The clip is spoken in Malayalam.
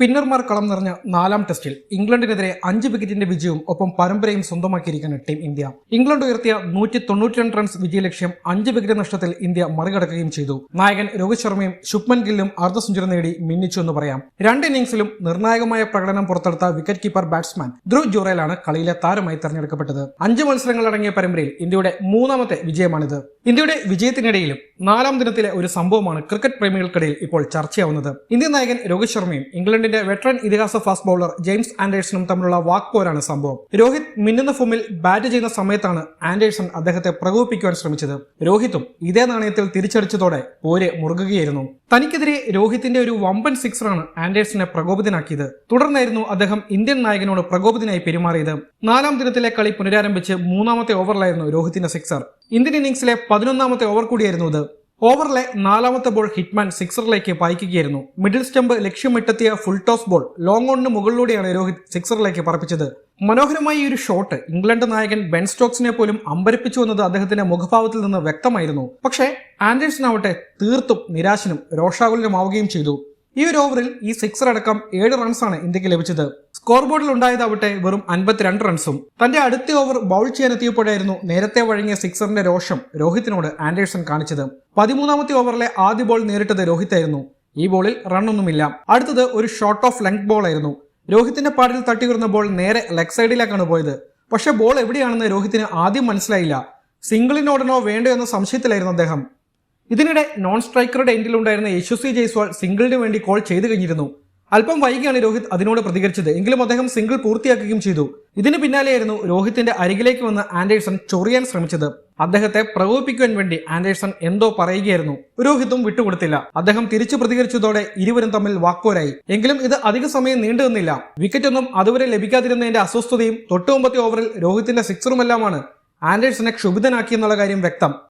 സ്പിന്നർമാർ കളം നിറഞ്ഞ നാലാം ടെസ്റ്റിൽ ഇംഗ്ലണ്ടിനെതിരെ അഞ്ച് വിക്കറ്റിന്റെ വിജയവും ഒപ്പം പരമ്പരയും സ്വന്തമാക്കിയിരിക്കുന്ന ടീം ഇന്ത്യ. ഇംഗ്ലണ്ട് ഉയർത്തിയ നൂറ്റി തൊണ്ണൂറ്റിരണ്ട് റൺസ് വിജയലക്ഷ്യം അഞ്ച് വിക്കറ്റ് നഷ്ടത്തിൽ ഇന്ത്യ മറികടക്കുകയും ചെയ്തു. നായകൻ രോഹിത് ശർമ്മയും ശുഭ്മൻ ഗില്ലും അർദ്ധ സെഞ്ചുറി നേടി മിന്നിച്ചു എന്ന് പറയാം. രണ്ട് ഇന്നിംഗ്സിലും നിർണായകമായ പ്രകടനം പുറത്തെടുത്ത വിക്കറ്റ് കീപ്പർ ബാറ്റ്സ്മാൻ ധ്രുവ് ജോറയിലാണ് കളിയിലെ താരമായി തെരഞ്ഞെടുക്കപ്പെട്ടത്. അഞ്ച് മത്സരങ്ങൾ അടങ്ങിയ പരമ്പരയിൽ ഇന്ത്യയുടെ മൂന്നാമത്തെ വിജയമാണിത്. ഇന്ത്യയുടെ വിജയത്തിനിടയിലും നാലാം ദിനത്തിലെ ഒരു സംഭവമാണ് ക്രിക്കറ്റ് പ്രേമികൾക്കിടയിൽ ഇപ്പോൾ ചർച്ചയാവുന്നത്. ഇന്ത്യൻ നായകൻ രോഹിത് ശർമ്മയും ഇംഗ്ലണ്ടിന്റെ വെറ്ററൻ ഇതിഹാസ ഫാസ്റ്റ് ബൗളർ ജെയിംസ് ആൻഡേഴ്സണും തമ്മിലുള്ള വാക്പോരാണ് സംഭവം. രോഹിത് മിന്നുന്ന ഫോമിൽ ബാറ്റ് ചെയ്യുന്ന സമയത്താണ് ആൻഡേഴ്സൺ അദ്ദേഹത്തെ പ്രകോപിപ്പിക്കുവാൻ ശ്രമിച്ചത്. രോഹിത്തും ഇതേ നാണയത്തിൽ തിരിച്ചടിച്ചതോടെ പോര് മുറുകുകയായിരുന്നു. തനിക്കെതിരെ രോഹിത്തിന്റെ ഒരു വമ്പൻ സിക്സറാണ് ആൻഡേഴ്സനെ പ്രകോപിതനാക്കിയത്. തുടർന്നായിരുന്നു അദ്ദേഹം ഇന്ത്യൻ നായകനോട് പ്രകോപിതനായി പെരുമാറിയത്. നാലാം ദിനത്തിലെ കളി പുനരാരംഭിച്ച് മൂന്നാമത്തെ ഓവറിലായിരുന്നു രോഹിത്തിന്റെ സിക്സർ. ഇന്ത്യൻ ഇന്നിംഗ്സിലെ പതിനൊന്നാമത്തെ ഓവർ കൂടിയായിരുന്നു ഇത്. ഓവറിലെ നാലാമത്തെ ബോൾ ഹിറ്റ്മാൻ സിക്സറിലേക്ക് പായിക്കുകയായിരുന്നു. മിഡിൽ സ്റ്റംപ് ലക്ഷ്യമിട്ടെത്തിയ ഫുൾ ടോസ് ബോൾ ലോങ് ഓണിന് മുകളിലൂടെയാണ് രോഹിത് സിക്സറിലേക്ക് പറപ്പിച്ചത്. മനോഹരമായ ഈ ഒരു ഷോട്ട് ഇംഗ്ലണ്ട് നായകൻ ബെൻ സ്റ്റോക്സിനെ പോലും അമ്പരപ്പിച്ചു എന്നത് അദ്ദേഹത്തിന്റെ മുഖഭാവത്തിൽ നിന്ന് വ്യക്തമായിരുന്നു. പക്ഷേ ആൻഡേഴ്സൺ തീർത്തും നിരാശനും രോഷാകുലനുമാവുകയും ചെയ്തു. ഈ ഒരു ഓവറിൽ ഈ സിക്സർ അടക്കം ഏഴ് റൺസാണ് ഇന്ത്യയ്ക്ക് ലഭിച്ചത്. സ്കോർ ബോർഡിൽ ഉണ്ടായതാവട്ടെ വെറും അൻപത്തിരണ്ട് റൺസും. തന്റെ അടുത്ത ഓവർ ബൗൾ ചെയ്യാനെത്തിയപ്പോഴായിരുന്നു നേരത്തെ വഴങ്ങിയ സിക്സറിന്റെ രോഷം രോഹിത്തിനോട് ആൻഡേഴ്സൺ കാണിച്ചത്. പതിമൂന്നാമത്തെ ഓവറിലെ ആദ്യ ബോൾ നേരിട്ടത് രോഹിത്തായിരുന്നു. ഈ ബോളിൽ റണ്ണൊന്നുമില്ല. അടുത്തത് ഒരു ഷോർട്ട് ഓഫ് ലെങ്ത് ബോൾ ആയിരുന്നു രോഹിത്തിന്റെ പാടിൽ തട്ടിയുയർന്ന ബോൾ നേരെ ലെഗ് സൈഡിലേക്കാണ് പോയത്. പക്ഷേ ബോൾ എവിടെയാണെന്ന് രോഹിത്തിന് ആദ്യം മനസ്സിലായില്ല. സിംഗിളിനോടനോ വേണ്ടോ എന്ന സംശയത്തിലായിരുന്നു അദ്ദേഹം. ഇതിനിടെ നോൺ സ്ട്രൈക്കറുടെ എൻഡിലുണ്ടായിരുന്ന യശസ്വി ജയ്സ്വാൾ സിംഗിളിന് വേണ്ടി കോൾ ചെയ്തു കഴിഞ്ഞിരുന്നു. അല്പം വൈകിയാണ് രോഹിത് അതിനോട് പ്രതികരിച്ചത്. എങ്കിലും അദ്ദേഹം സിംഗിൾ പൂർത്തിയാക്കുകയും ചെയ്തു. ഇതിന് പിന്നാലെയായിരുന്നു രോഹിത്തിന്റെ അരികിലേക്ക് വന്ന് ആൻഡേഴ്സൺ ചൊറിയാൻ ശ്രമിച്ചത്. അദ്ദേഹത്തെ പ്രകോപിപ്പിക്കുവാൻ വേണ്ടി ആൻഡേഴ്സൺ എന്തോ പറയുകയായിരുന്നു. രോഹിത്തും വിട്ടുകൊടുത്തില്ല. അദ്ദേഹം തിരിച്ചു പ്രതികരിച്ചതോടെ ഇരുവരും തമ്മിൽ വാക്പോരായി. എങ്കിലും ഇത് അധിക സമയം നീണ്ടു നിന്നില്ല. വിക്കറ്റൊന്നും അതുവരെ ലഭിക്കാതിരുന്നതിന്റെ അസ്വസ്ഥതയും തൊട്ടുമുമ്പത്തെ ഓവറിൽ രോഹിത്തിന്റെ സിക്സറുമെല്ലാമാണ് ആൻഡേഴ്സനെ ക്ഷുഭിതനാക്കിയെന്നുള്ള കാര്യം വ്യക്തം.